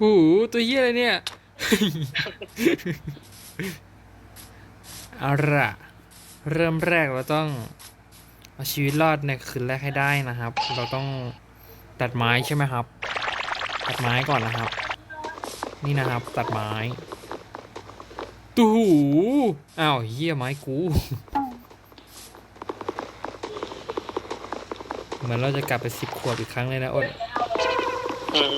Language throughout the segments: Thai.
กูตัวเฮียอะไรเนี่ย เอาละเริ่มแรกเราต้องเอาชีวิตรอดในคืนแรกให้ได้นะครับ เราต้องตัดไม้ใช่ไหมครับ ตัดไม้ก่อนนะครับ นี่นะครับ ตัดไม้ตูหูอ้าวเฮียไม้กู เหมือนเราจะกลับไปสิบขวบอีกครั้งเลยนะอ้นอืม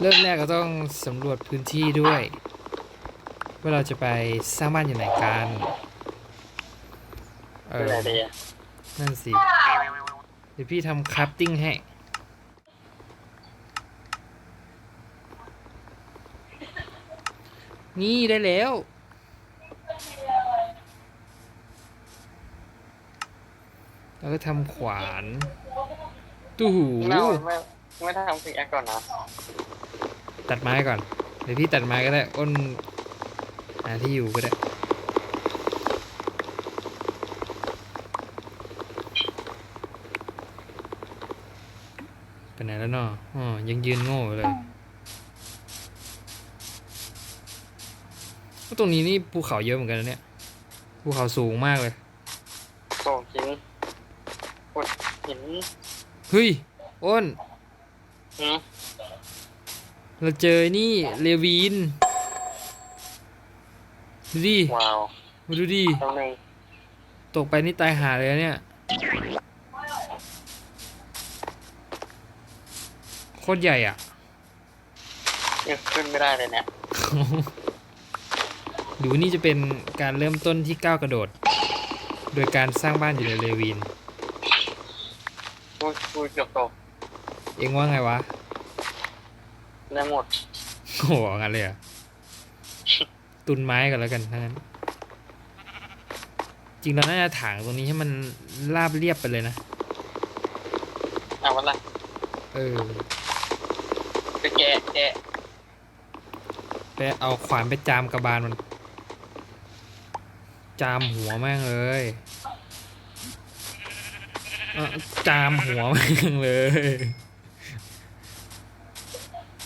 เริ่มแรกก็ต้องสำรวจพื้นที่ด้วย ว่าเราจะไปสร้างบ้านอยู่ไหนกันเอเป็นอไรดีอะนั่นสิ เดี๋ยวพี่ทำคราฟติ้งให้นี่ได้แล้วแล้วก็ทำขวานตู้หูไม่เอาไม่ไม่ทำฟิกแอคก่อนนะ ตัดไม้ก่อนเดี๋ยวพี่ตัดไม้ก็ได้อ้นหาที่อยู่ก็ได้ไปไหนแล้วเนาะอ๋อยังยืนโง่อยู่เลยก็ตรงนี้นี่ภูเขาเยอะเหมือนกันนะเนี่ยภูเขาสูงมากเลยโส่งหินขุดหินเฮ้ยอ้นอืม เราเจอนี่เลวีนดูดิว้าวมาดูดิตรงหนึ่งตกไปนี่ตายหาเลยนะเนี่ยโคตรใหญ่อะยังขึ้นไม่ได้เลยเนี่ยดูนี่จะเป็นการเริ่มต้นที่ก้าวกระโดด โดยการสร้างบ้านอยู่ในเลวีนกูกูเกือบตกเองว่าไงวะ ได้หมดโอ้โหงั้นเลยเหรอะ ตุนไม้กันแล้วกันทั้างนั้น จริงเราน่าจะถางตรงนี้ให้มันราบเรียบไปเลยนะ เอาวันละเออ ไปแกะแกะไปเอาขวานไปจามกระบาลมัน จามหัวแม่งเลยเอ้าจามหัวแม่งเลย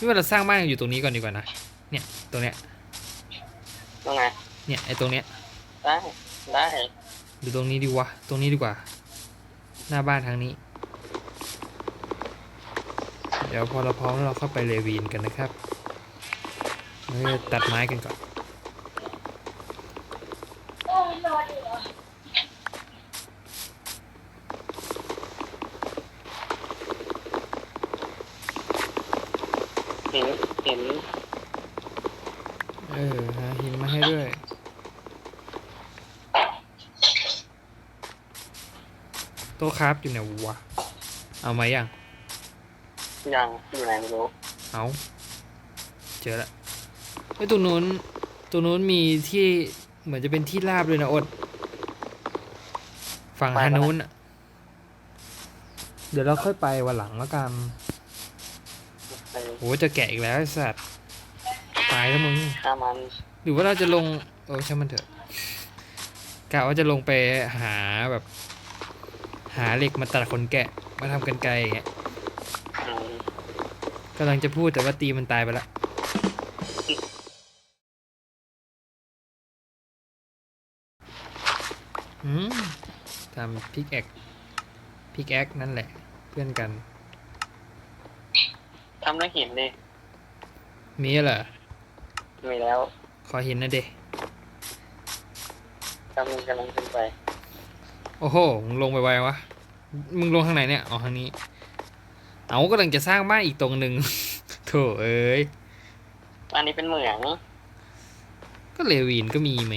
นี่ว่าเราสร้างบ้านอยู่ตรงนี้ก่อนดีกว่านะ เนี่ยตรงเนี้ย ตรงไหนเนี่ยไอ้ตรงเนี้ยได้ได้หรือตรงนี้ดีวะ ตรงนี้ดีกว่า หน้าบ้านทางนี้ เดี๋ยวพอเราพร้อมแล้วเราเข้าไปเลวีนกันนะครับเราจะตัดไม้กันก่อน หินหินเออหาหินมาให้ด้วย โต๊ะครับอยู่ไหนวะ เอามายังยังอยู่ไหนไม่รู้เอาเจอละไอ้ยตรงนู้นตรงนู้นมีที่เหมือนจะเป็นที่ราบเลยนะอด ฝั่งทางนู้นอะเดี๋ยวเราค่อยไปวันหลังแล้วกัน ไปโหจะแกะอีกแล้วไอ้สัตว์ตายแล้วมึง ฆ่ามันหรือว่าเราจะลงเออช่างมันเถอะกะว่าจะลงไปหาแบบ หาเหล็กมาตัดขนแกะ มาทำกันไกลอย่างเงี้ยอืมกำลังจะพูดแต่ว่าตีมันตายไปละอืมทำพิกแอคพิกแอคนั่นแหละ เพื่อนกัน ทำด้วยหินดิมีเหรอ มีแล้วขอเห็นหนะเดกำลังกำลังขึ้นไปโอ้โหมึงลงไปไววะ มึงลงทางไหนเนี่ย อ๋อทางนี้ เอากำลังจะสร้างบ้านอีกตรงหนึ่ง โถเอ้ย อันนี้เป็นเหมืองก็เลวีนก็มีไหม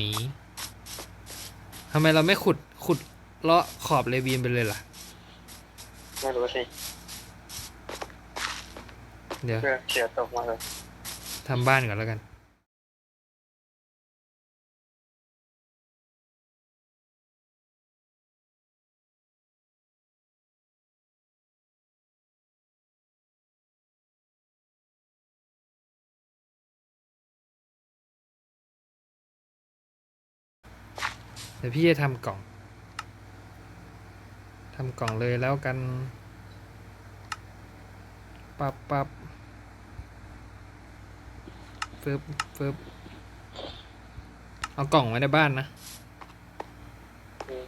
ทำไมเราไม่ขุดขุดเลาะขอบเลวีนไปเลยล่ะ ไม่รู้สิ เดี๋ยวเพื่อเฉียวตกมาเลยทำบ้านก่อนแล้วกันเดี๋ยวพี่จะทำกล่อง ทำกล่องเลยแล้วกัน ปับปับ ฟึบฟึบเอากล่องไว้ในบ้านนะอืม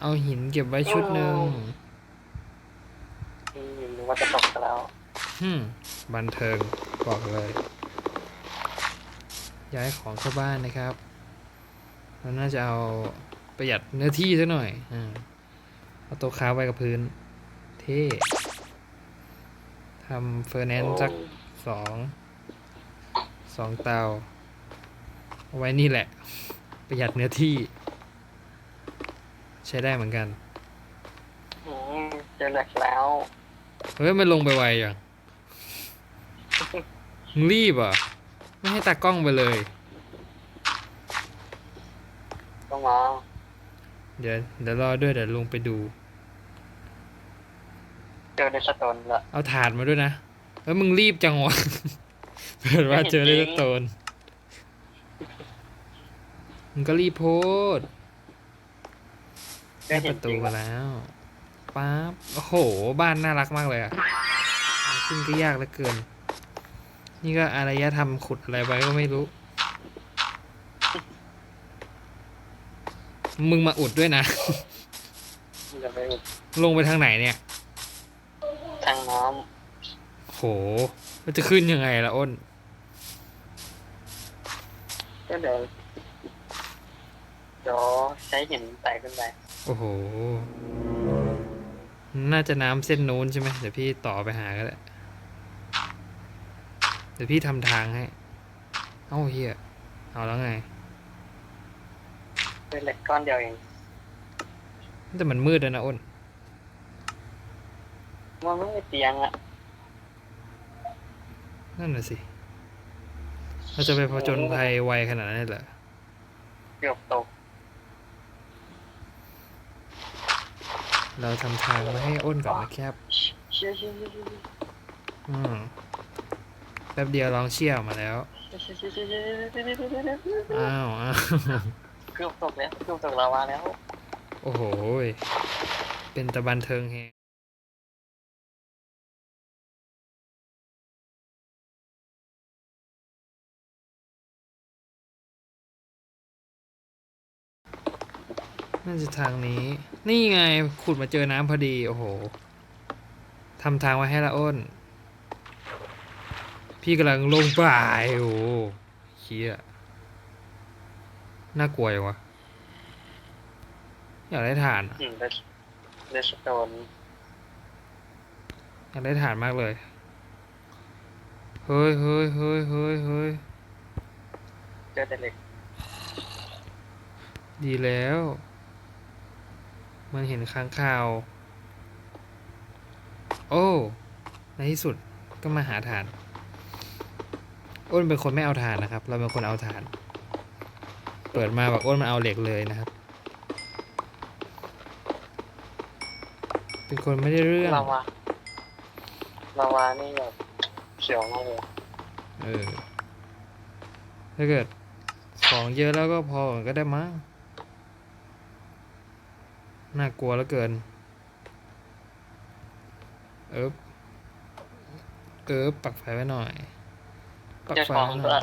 เอาหินเก็บไว้ชุดหนึ่งอืมนึกว่าจะตกซะแล้วฮึมบันเทิงบอกเลย ย้ายของเข้าบ้านนะครับเราน่าจะเอาประหยัดเนื้อที่ซะหน่อย อ่า เอาโต๊ะค้าไว้กับพื้น เท่ ทำเฟอร์แนนซ์สักสองสองเตาเอาไว้นี่แหละ ประหยัดเนื้อที่ ใช้ได้เหมือนกันอืมเจอเหล็กแล้ว เฮ้ย มันลงไปไวอย่างมึงรีบอะ ไม่ให้ตากล้องไปเลย ต้องมา เดี๋ยวเดี๋ยวรอด้วยเดี๋ยวลงไปดู เจอในสโตนละเอาถาดมาด้วยนะเฮ้ยมึงรีบจังวะเปิดว่าเจอเลสโตนมึงก็รีบโพสต์ได้ได้เห็ปนระจตูริงมาละแล้วป๊าบโอ้โห บ้านน่ารักมากเลยอะขึ้นก็ยากเหลือเกิน นี่ก็อารยธรรมขุดอะไรไว้ก็ไม่รู้ มึงมาอุดด้วยนะจะไปลงไปทางไหนเนี่ย ทางน้โห มันจะขึ้นยังไงล่ะอ้นำก็เดี๋ยวเดี๋ยวใช้หินไต่ขึ้นไปโอ้โห น่าจะน้ำเส้นนู้นใช่ไหมเดี๋ยวพี่ต่อไปหาก็ได้ เดี๋ยวพี่ทำทางให้ เอ้าเฮียเอาแล้วไง เป็นเหล็กก้อนเดียวเอง แต่มันมืดแล้วนะอ้น มันไม่มีเตียงอะนั่นน่ะสิเราจะไปผจญภัยไวขนาดนั้นเลยเหรอเกือบตก เราทำทางไว้ให้อ้นก่อนนะครับเชี่ยเชี่ยเชี่ยเชี่ยอืมแป๊บเดียวลองเชี่ยวมาแล้ว เชี่ยเชี่ยเชี่ยเชี่ยเชี่ยเชี่ยเชี่ยเชี่ยเชี่ยอ้าวอ้าวเกือบตกแล้วเกือบตกลาวาแล้ว โอ้โหยเป็นตะบันเทิงแฮง น่าจะทางนี้ นี่ไงขุดมาเจอน้ำพอดี โอ้โหทำทางไว้ให้ละอ้น พี่กำลังลงไปโอ้โหเชี่ยน่ากลัวยังวะ อยากได้ฐานอะอืมเดสโตนอยากได้ฐานมากเลย เฮ้ยเฮ้ยเฮ้ยเฮ้ยเฮ้ยเจอแต่เหล็ก ดีแล้ว มันเห็นค้างคาว โอ้ ในที่สุดก็มาหาฐาน อ้นเป็นคนไม่เอาฐานนะครับ เราเป็นคนเอาฐาน เปิดมาแบบอ้นมาเอาเหล็กเลยนะครับ เป็นคนไม่ได้เรื่อง ลาวาลาวานี่แบบเขียวมากเลยเออ ถ้าเกิด ของเยอะแล้วก็พอก็ได้มั้ง น่ากลัวเหลือเกิน เอิบเอิบปักไฟไว้หน่อย ปักเจอไฟทองไว้หด้น่วอยย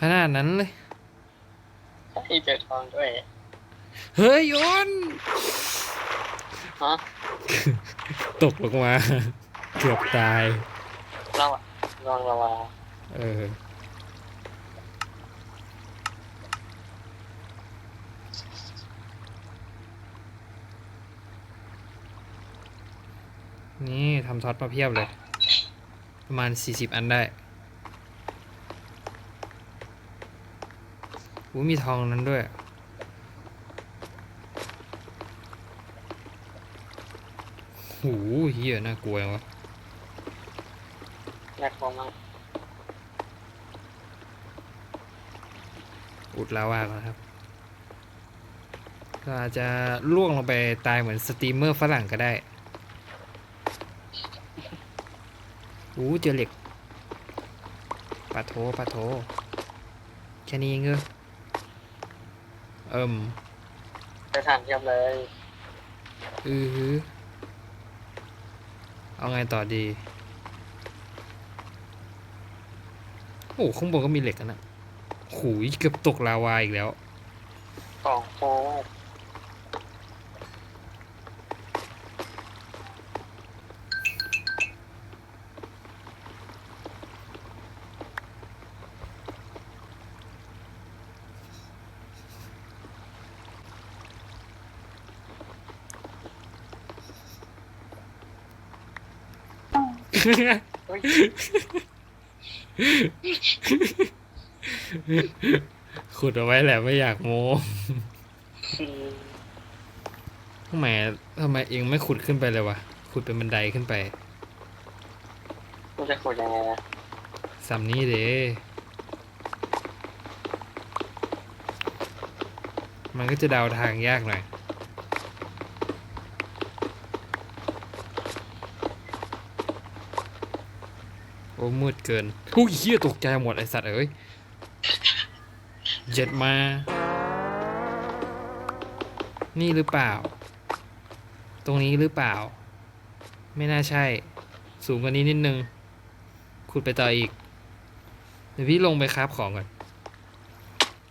ขนาดนั้นเลยใช่เจอทองด้วย เฮ้ยโยนฮะตกลงมา เกือบตาย เราอะลองลาวาเออ นี่ทำท็อตมาเพียบเลย ประมาณสี่สิบอันได้อู้มีทองนั้นด้วย หูเฮียน่ากลัวจังวะน่ากลัวมากอุดลาวาก่อนครับ ก็อาจจะล่วงลงไปตายเหมือนสตรีมเมอร์ฝรั่งก็ได้ อู้เจอเหล็กปะโถปะโถแค่นี้เงือเอิ่มไปทานเทียมเลย อือหือ เอาไงต่อดี โอ้ข้างบนก็มีเหล็กกันนะหูยเกือบตกลาวาอีกแล้วสองโค ขุดเอาไว้แหละไม่อยากโม้อืมทำไมทำไมเองไม่ขุดขึ้นไปเลยวะ ขุดเป็นบันไดขึ้นไปกูจะขุดยังไงนะสำนี้เด้มันก็จะเดาทางยากหน่อย อ้มืดเกินผู้ยเหี้ยตกใจหมดไอสัตว์เอ้ยเจ็ดมา นี่หรือเปล่า ตรงนี้หรือเปล่า ไม่น่าใช่ สูงกว่านี้นิดนึงขุดไปต่ออีก เดี๋ยวพี่ลงไปคราบของก่อน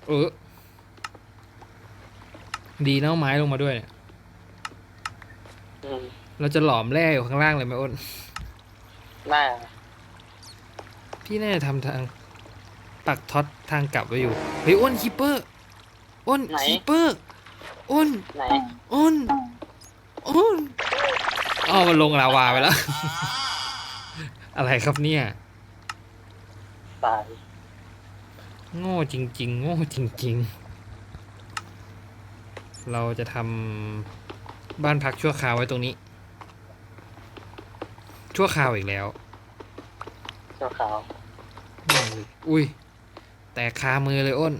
เออ ดีนะเอาไม้ลงมาด้วยเนี่ยอืมเราจะหลอมแร่อยู่ข้างล่างเลยไหมอ้นน่า พี่น่าจะทำทางปักท็อตทางกลับไว้อยู่เฮ้ยอ้นคีเปอร์อ้นคีเปอร์อ้นไหนอ้นอ้นอ้าวมันลงลาวาไปแล้ว อะไรครับเนี่ย ตายโง่จริง ๆ โง่จริง ๆ เราจะทำบ้านพักชั่วคราวไว้ตรงนี้ ชั่วคราวอีกแล้ว เจ้าขาวแม่งเลย อุ้ย แต่คามือเลยอ้น